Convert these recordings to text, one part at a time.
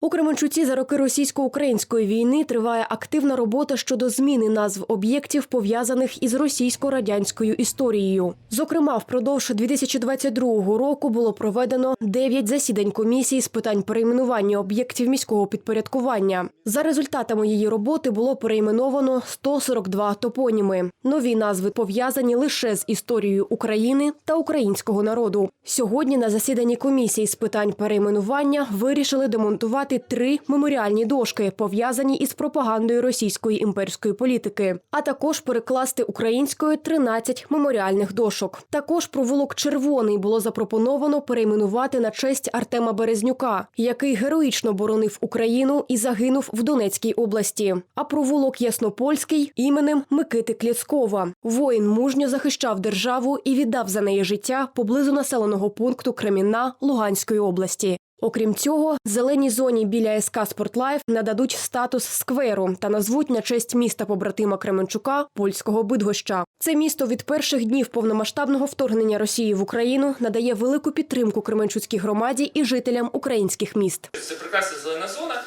У Кременчуці за роки російсько-української війни триває активна робота щодо зміни назв об'єктів, пов'язаних із російсько-радянською історією. Зокрема, впродовж 2022 року було проведено 9 засідань комісії з питань перейменування об'єктів міського підпорядкування. За результатами її роботи було перейменовано 142 топоніми. Нові назви пов'язані лише з історією України та українського народу. Сьогодні на засіданні комісії з питань перейменування вирішили демонтувати три меморіальні дошки, пов'язані із пропагандою російської імперської політики, а також перекласти українською 13 меморіальних дошок. Також провулок Червоний було запропоновано перейменувати на честь Артема Березнюка, який героїчно боронив Україну і загинув в Донецькій області. А провулок Яснопольський іменем Микити Клєцкова. Воїн мужньо захищав державу і віддав за неї життя поблизу населеного пункту Кремінна Луганської області. Окрім цього, зеленій зоні біля СК «Спортлайф» нададуть статус скверу та назвуть на честь міста побратима Кременчука польського Бидгоща. Це місто від перших днів повномасштабного вторгнення Росії в Україну надає велику підтримку Кременчуцькій громаді і жителям українських міст. Це прекрасна зелена зона.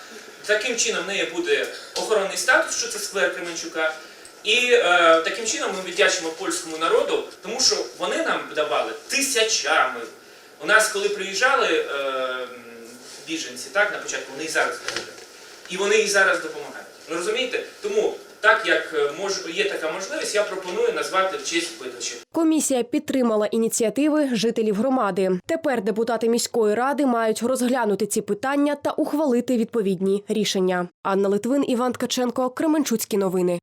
Таким чином в неї буде охоронний статус, що це сквер Кременчука. І е, таким чином ми віддячимо польському народу, тому що вони нам давали тисячами. У нас, коли приїжджали е, біженці, так, на початку, вони і зараз приїжджають. І вони і зараз допомагають. Ну розумієте? Тому, так як е, мож, є така можливість, я пропоную назвати в честь Бидгоща. Комісія підтримала ініціативи жителів громади. Тепер депутати міської ради мають розглянути ці питання та ухвалити відповідні рішення. Анна Литвин, Іван Ткаченко, Кременчуцькі новини.